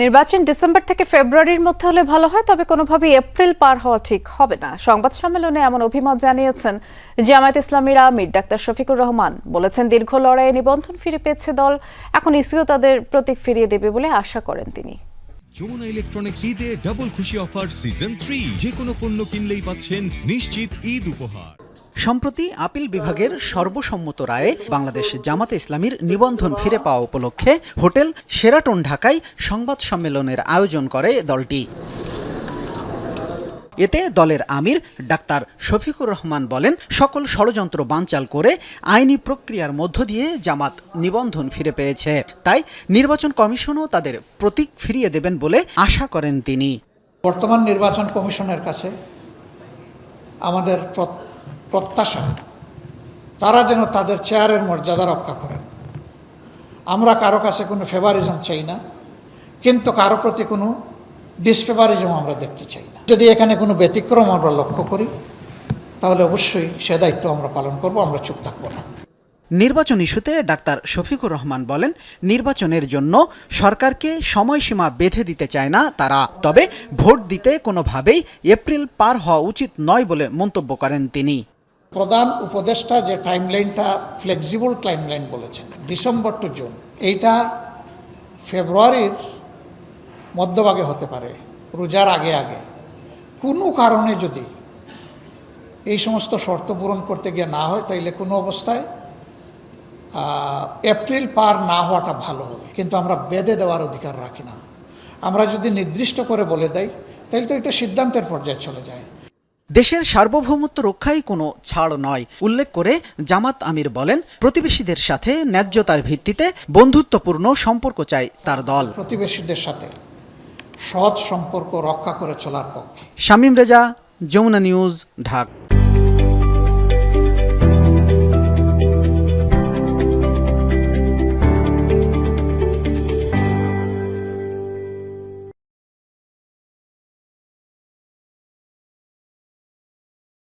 নির্বাচন ডিসেম্বর থেকে ফেব্রুয়ারির মধ্যে হলে ভালো হয়, তবে কোনোভাবেই এপ্রিল পার হওয়া ঠিক হবে না। সংবাদ সম্মেলনে এমন অভিমত জানিয়েছেন জামায়াত ইসলামীর আমির ডাক্তার শফিকুর রহমান। বলেছেন, দীর্ঘ লড়াইয়ে নিবন্ধন ফিরে পেয়েছে দল। এখন ইসিও তাদের প্রতীক ফিরিয়ে দেবে বলে আশা করেন তিনি। যমুনা ইলেকট্রনিক্স ঈদে ডাবল খুশি অফার সিজন থ্রি যে কোনো পণ্য কিনলেই পাচ্ছেন নিশ্চিত ঈদ উপহার। সম্প্রতি আপিল বিভাগের সর্বসম্মত রায়ে বাংলাদেশ জামাতে ইসলামীর নিবন্ধন ফিরে পাওয়া উপলক্ষে হোটেল সেরাটন ঢাকায় সংবাদ সম্মেলনের আয়োজন করে দলটি। এতে দলের আমির ডাক্তার শফিকুর রহমান বলেন, সকল ষড়যন্ত্র বানচাল করে আইনি প্রক্রিয়ার মধ্য দিয়ে জামাত নিবন্ধন ফিরে পেয়েছে। তাই নির্বাচন কমিশনও তাদের প্রতীক ফিরিয়ে দেবেন বলে আশা করেন তিনি। বর্তমান নির্বাচন কমিশনের কাছে আমাদের প্রত্যাশা। তারা যেন তাদের চেয়ারের মর্যাদা রক্ষা করেন। আমরা কারও কাছে কোনো ফেভারিজম চাই না, কিন্তু কারও প্রতি কোনো ডিসফেভারিজম আমরা দেখতে চাই না। যদি এখানে কোনো ব্যতিক্রম আমরা লক্ষ্য করি, তাহলে অবশ্যই সে দায়িত্ব আমরা পালন করব, আমরা চুপ থাকব না। নির্বাচন ইস্যুতে ডাক্তার শফিকুর রহমান বলেন, নির্বাচনের জন্য সরকারকে সময়সীমা বেঁধে দিতে চায় না তারা। তবে ভোট দিতে কোনোভাবেই এপ্রিল পার হওয়া উচিত নয় বলে মন্তব্য করেন তিনি। প্রধান উপদেষ্টা যে টাইমলাইনটা ফ্লেক্সিবল টাইমলাইন বলেছেন ডিসেম্বর টু জুন এইটা ফেব্রুয়ারির মধ্যভাগে হতে পারে, রোজার আগে আগে। কোনো কারণে যদি এই সমস্ত শর্ত পূরণ করতে গিয়ে না হয়, তাইলে কোনো অবস্থায় এপ্রিল পার না হওয়াটা ভালো হবে। কিন্তু আমরা বেঁধে দেওয়ার অধিকার রাখি না। আমরা যদি নির্দিষ্ট করে বলে দেই তাহলে তো এটা সিদ্ধান্তের পর্যায়ে চলে যায়। দেশের সার্বভৌমত্ব রক্ষাই কোনো ছাড় নয়। উল্লেখ করে জামাত আমির বলেন প্রতিবেশীদের সাথে ন্যায্যতার ভিত্তিতে বন্ধুত্বপূর্ণ সম্পর্ক চায় তার দল। প্রতিবেশীদের সাথে সৎ সম্পর্ক রক্ষা করে চলার পক্ষে। শামীম রেজা যমুনা নিউজ ঢাকা।